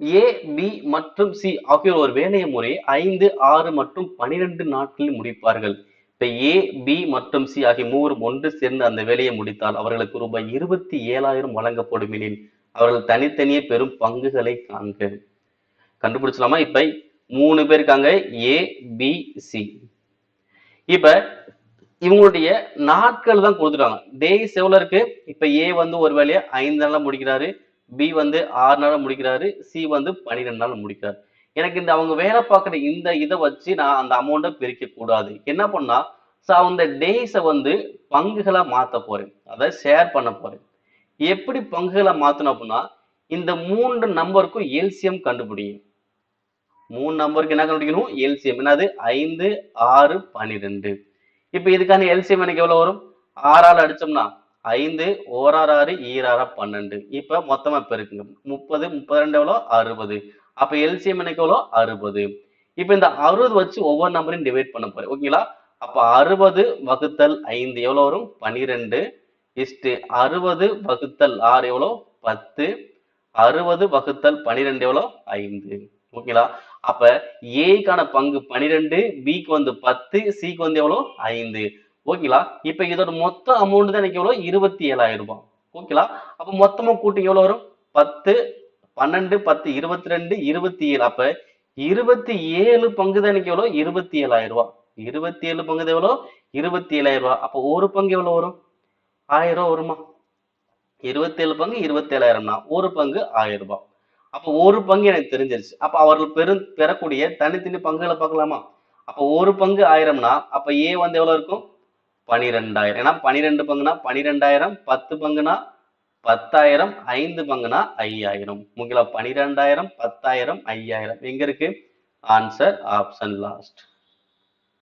ஏ B மற்றும் C ஆகியோர் ஒரு வேலையை முறை ஐந்து ஆறு மற்றும் பனிரெண்டு நாட்களில் முடிப்பார்கள். இப்ப ஏ பி மற்றும் சி ஆகிய மூவரும் ஒன்று சேர்ந்து அந்த வேலையை முடித்தால் அவர்களுக்கு ரூபாய் இருபத்தி ஏழாயிரம் வழங்கப்படும் எனில் அவர்கள் தனித்தனியே பெரும் பங்குகளை காண்க. கண்டுபிடிச்சலாமா இப்ப மூணு பேர் இருக்காங்க. A B C. இப்ப இவங்களுடைய நாட்கள் தான் கொடுத்துருக்காங்க டேஸ் எவ்வளவு இருக்கு இப்ப ஏ வந்து ஒரு வேலையை ஐந்து நாள்ல முடிக்கிறாரு. பி வந்து ஆறு நாள் முடிக்கிறாரு சி வந்து பன்னிரெண்டு நாள் முடிக்கிறாரு. எனக்கு இந்த அவங்க வேலை பார்க்குற இந்த இதை வச்சு நான் அந்த அமௌண்ட்டை பிரிக்க கூடாது என்ன பண்ணா ஸோ அந்த டேஸை வந்து பங்குகளா மாற்ற போறேன். அதை ஷேர் பண்ண போறேன். எப்படி பங்குகளை மாற்றணும் அப்படின்னா இந்த மூன்று நம்பருக்கும் எல்சிஎம் கண்டுபிடிக்கும் மூணு நம்பருக்கு என்ன கண்டுபிடிக்கணும்? எல்சிஎம் என்னது? ஐந்து ஆறு பன்னிரெண்டு. இப்போ இதுக்கான எல்சிஎம் எனக்கு எவ்வளவு வரும்? ஆறால் அடிச்சோம்னா ஐந்து ஓராறு ஆறு ஈராறு பன்னெண்டு. இப்போ மொத்தமா பெருக்குங்க முப்பது முப்பது ரெண்டு எவ்வளோ? அறுபது. அப்ப எல்சிஎம் எனக்கு எவ்வளோ? அறுபது. இப்போ இந்த அறுபது வச்சு ஒவ்வொரு நம்பரையும் டிவைட் பண்ண போறேன். ஓகேங்களா அப்ப அறுபது வகுத்தல் ஐந்து எவ்வளோ வரும்? பனிரெண்டு இஸ்ட்டு அறுபது வகுத்தல் ஆறு எவ்வளோ? பத்து. அறுபது வகுத்தல் பனிரெண்டு எவ்வளோ? ஐந்து. ஓகேங்களா அப்ப ஏக்கான பங்கு பனிரெண்டு பிக்கு வந்து பத்து சிக்கு வந்து எவ்வளோ? ஐந்து. ஓகேங்களா இப்ப இதோட மொத்த அமௌண்ட் தான் எனக்கு எவ்வளோ இருபத்தி ஏழாயிரம் ரூபாய் ஓகேங்களா அப்ப மொத்தமா கூட்டி எவ்வளவு வரும்? பத்து பன்னெண்டு பத்து இருபத்தி ரெண்டு இருபத்தி ஏழு அப்ப இருபத்தி ஏழு பங்கு தான் எனக்கு எவ்வளோ இருபத்தி ஏழாயிரம் ரூபாய். இருபத்தி ஏழு பங்கு தான் எவ்வளோ இருபத்தி ஏழாயிரம் ரூபாய். அப்ப ஒரு பங்கு எவ்வளவு வரும்? ஆயிரம் ரூபாய் வருமா? இருபத்தி ஏழு பங்கு இருபத்தி ஏழாயிரம்னா ஒரு பங்கு ஆயிரம் ரூபாய். அப்ப ஒரு பங்கு எனக்கு தெரிஞ்சிருச்சு. அப்ப அவர்கள் பெரு பெறக்கூடிய தனித்தனி பங்குகளை பார்க்கலாமா? அப்ப ஒரு பங்கு ஆயிரம்னா அப்ப ஏ வந்து எவ்வளவு இருக்கும்? பனிரெண்டாயிரம். ஏன்னா பனிரெண்டு பங்குனா பனிரெண்டாயிரம் பத்து பங்குனா பத்தாயிரம் ஐந்து பங்குனா ஐயாயிரம். முக்கியம் பனிரெண்டாயிரம் பத்தாயிரம் ஐயாயிரம். எங்க இருக்கு? Answer option last